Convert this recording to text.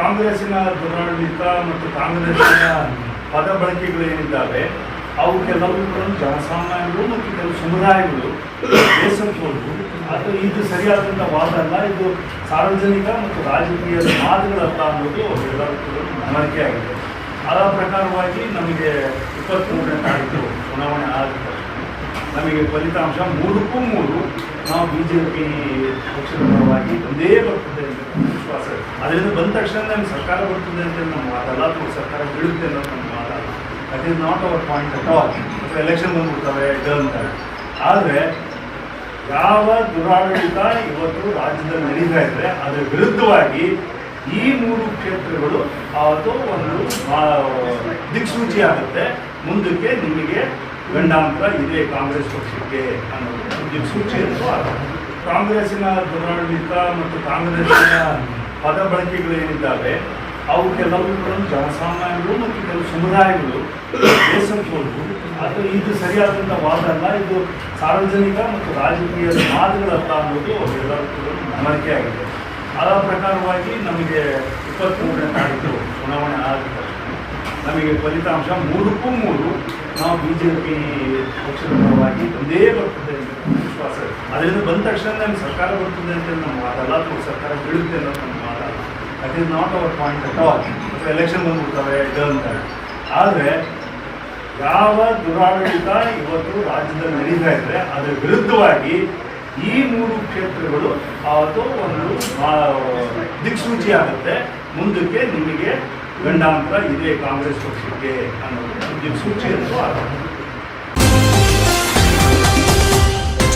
ಕಾಂಗ್ರೆಸ್ಸಿನ ದುರಾಡಳಿತ ಮತ್ತು ಕಾಂಗ್ರೆಸ್ಸಿನ ಪದ ಬಳಕೆಗಳು ಏನಿದ್ದಾವೆ ಅವು ಕೆಲವು ಜನಸಾಮಾನ್ಯರು ಮತ್ತು ಕೆಲವು ಸಮುದಾಯಗಳು ಬೇಸತ್ತು ಅದು ಇದು ಸರಿಯಾದಂಥ ವಾದ ಅಲ್ಲ, ಇದು ಸಾರ್ವಜನಿಕ ಮತ್ತು ರಾಜಕೀಯ ಮಾತುಗಳಲ್ಲ ಅನ್ನೋದು ಎಲ್ಲರಿಗೂ ಮನವರಿಕೆ ಆಗಿದೆ. ಆ ಪ್ರಕಾರವಾಗಿ ನಮಗೆ ಇಪ್ಪತ್ತ್ಮೂರನೇ ತಾರೀಕು ಚುನಾವಣೆ ಆದ ನಮಗೆ ಫಲಿತಾಂಶ ಮೂರಕ್ಕೂ ಮೂರು. ನಾವು ಬಿ ಜೆ ಪಿ ಪಕ್ಷದ ಪರವಾಗಿ ಒಂದೇ ಬರ್ತದೆ. ಅದರಿಂದ ಬಂದ ತಕ್ಷಣ ನಮ್ಗೆ ಸರ್ಕಾರ ಬರ್ತದೆ ಅಂತ ನಮ್ಮ ಮಾತಲ್ಲ, ಅಥವಾ ಸರ್ಕಾರ ಬೀಳುತ್ತೆ ಅನ್ನೋದು ನಮ್ಮ ಮಾತಲ್ಲ. That is not our point at all ಅಥವಾ ಎಲೆಕ್ಷನ್ ಬಂದ್ಬಿಡ್ತವೆ ಅಂತಾರೆ ಆದರೆ, ಯಾವ ದುರಾಡಳಿತ ಇವತ್ತು ರಾಜ್ಯದಲ್ಲಿ ನಡೀತಾ ಇದ್ರೆ, ಅದರ ವಿರುದ್ಧವಾಗಿ ಈ ಮೂರು ಕ್ಷೇತ್ರಗಳು ಅವತ್ತು ಒಂದು ದಿಕ್ಸೂಚಿ ಆಗುತ್ತೆ. ಮುಂದಕ್ಕೆ ನಿಮಗೆ ಗಂಡಾಂತರ ಇದೆ ಕಾಂಗ್ರೆಸ್ ಪಕ್ಷಕ್ಕೆ ಅನ್ನೋದು. ದಿಕ್ಸೂಚಿ ಅಂತೂ ಆಗುತ್ತೆ ಕಾಂಗ್ರೆಸ್ಸಿನ ದುರಾಡಳಿತ ಮತ್ತು ಕಾಂಗ್ರೆಸ್ಸಿನ ಪದ ಬಳಕೆಗಳು ಏನಿದ್ದಾವೆ, ಅವು ಕೆಲವು ಜನಸಾಮಾನ್ಯರು ಮತ್ತು ಕೆಲವು ಸಮುದಾಯಗಳು ಬೇಸರಿಸಬಹುದು ಅದು ಇದು ಸರಿಯಾದಂಥ ವಾದ ಅಲ್ಲ, ಇದು ಸಾರ್ವಜನಿಕ ಮತ್ತು ರಾಜಕೀಯ ಮಾತುಗಳಲ್ಲ ಅನ್ನೋದು ಕೂಡ ಮನವರಿಕೆ ಆಗಿದೆ. ಆ ಪ್ರಕಾರವಾಗಿ ನಮಗೆ ಇಪ್ಪತ್ತ್ಮೂರನೇ ತಾರೀಕು ಚುನಾವಣೆ ಆದ ನಮಗೆ ಫಲಿತಾಂಶ ಮೂರಕ್ಕೂ ಮೂರು. ನಾವು ಬಿ ಜೆ ಪಿ ಪಕ್ಷದ ಪರವಾಗಿ ಒಂದೇ ಬರ್ತದೆ. ಅದರಿಂದ ಬಂದ ತಕ್ಷಣ ನಮ್ಗೆ ಸರ್ಕಾರ ಬರ್ತದೆ ಅಂತ ನಮ್ಮ ವಾದ ಅಥವಾ ಸರ್ಕಾರ ಬೀಳುತ್ತೆ ಅನ್ನೋದು ನಮ್ಮ ವಾದ that is not our point at all ಅಥವಾ ಎಲೆಕ್ಷನ್ ಬಂದ್ಬಿಡ್ತವೆ, ಇದು ಅಂತ. ಆದರೆ, ಯಾವ ದುರಾಡಳಿತ ಇವತ್ತು ರಾಜ್ಯದಲ್ಲಿ ನಡೀತಾ ಇದ್ರೆ, ಅದರ ವಿರುದ್ಧವಾಗಿ ಈ ಮೂರು ಕ್ಷೇತ್ರಗಳು ಅವತ್ತು ಒಂದು ದಿಕ್ಸೂಚಿ ಆಗುತ್ತೆ. ಮುಂದಕ್ಕೆ ನಿಮಗೆ ಗಂಡಾಂತರ ಇದೆ ಕಾಂಗ್ರೆಸ್ ಪಕ್ಷಕ್ಕೆ ಅನ್ನೋದು ದಿಕ್ಸೂಚಿ ಅಂತೂ ಆಗುತ್ತೆ.